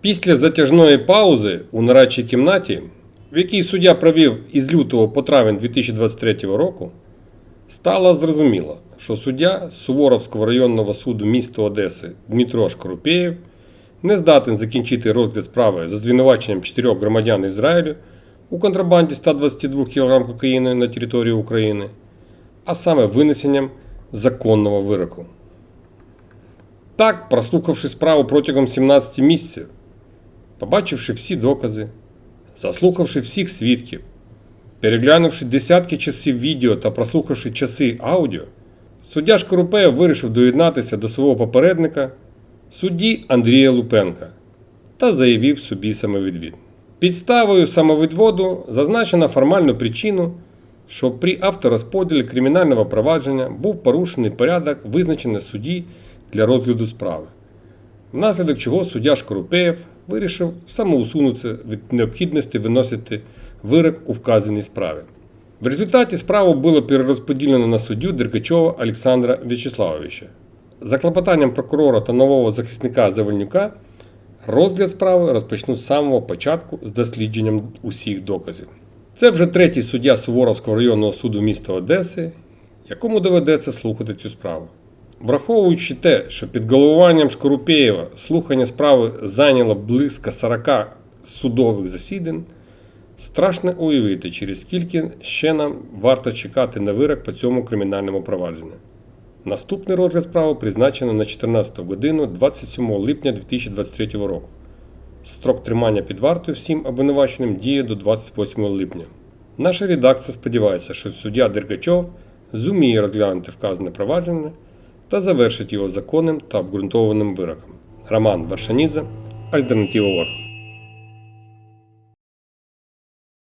Після затяжної паузи у нарадчій кімнаті, в якій суддя провів із лютого по травень 2023 року, стало зрозуміло, що суддя Суворовського районного суду міста Одеси Дмитро Шкорупєєв не здатен закінчити розгляд справи за звинуваченням чотирьох громадян Ізраїлю у контрабанді 122 кг кокаїну на території України, а саме винесенням законного вироку. Так, прослухавши справу протягом 17 місяців, побачивши всі докази, заслухавши всіх свідків, переглянувши десятки часів відео та прослухавши часи аудіо, суддя Шкорупеєв вирішив доєднатися до свого попередника, судді Андрія Лупенка, та заявив собі самовідвід. Підставою самовідводу зазначено формальну причину, що при авторозподілі кримінального провадження був порушений порядок, визначений судді для розгляду справи внаслідок чого суддя Шкорупеєв вирішив самоусунутися від необхідності виносити вирок у вказаній справі. В результаті справу було перерозподілено на суддю Деркачова Олександра В'ячеславовича. За клопотанням прокурора та нового захисника Завальнюка розгляд справи розпочнуть з самого початку з дослідженням усіх доказів. Це вже третій суддя Суворовського районного суду міста Одеси, якому доведеться слухати цю справу. Враховуючи те, що під головуванням Шкорупєєва слухання справи зайняло близько 40 судових засідань, страшно уявити, через скільки ще нам варто чекати на вирок по цьому кримінальному провадженню. Наступний розгляд справи призначено на 14 годину 27 липня 2023 року. Строк тримання під вартою всім обвинуваченим діє до 28 липня. Наша редакція сподівається, що суддя Дергачов зуміє розглянути вказане провадження та завершить його законним та обґрунтованим вироком. Роман Варшанідзе, Альтернатива Орг.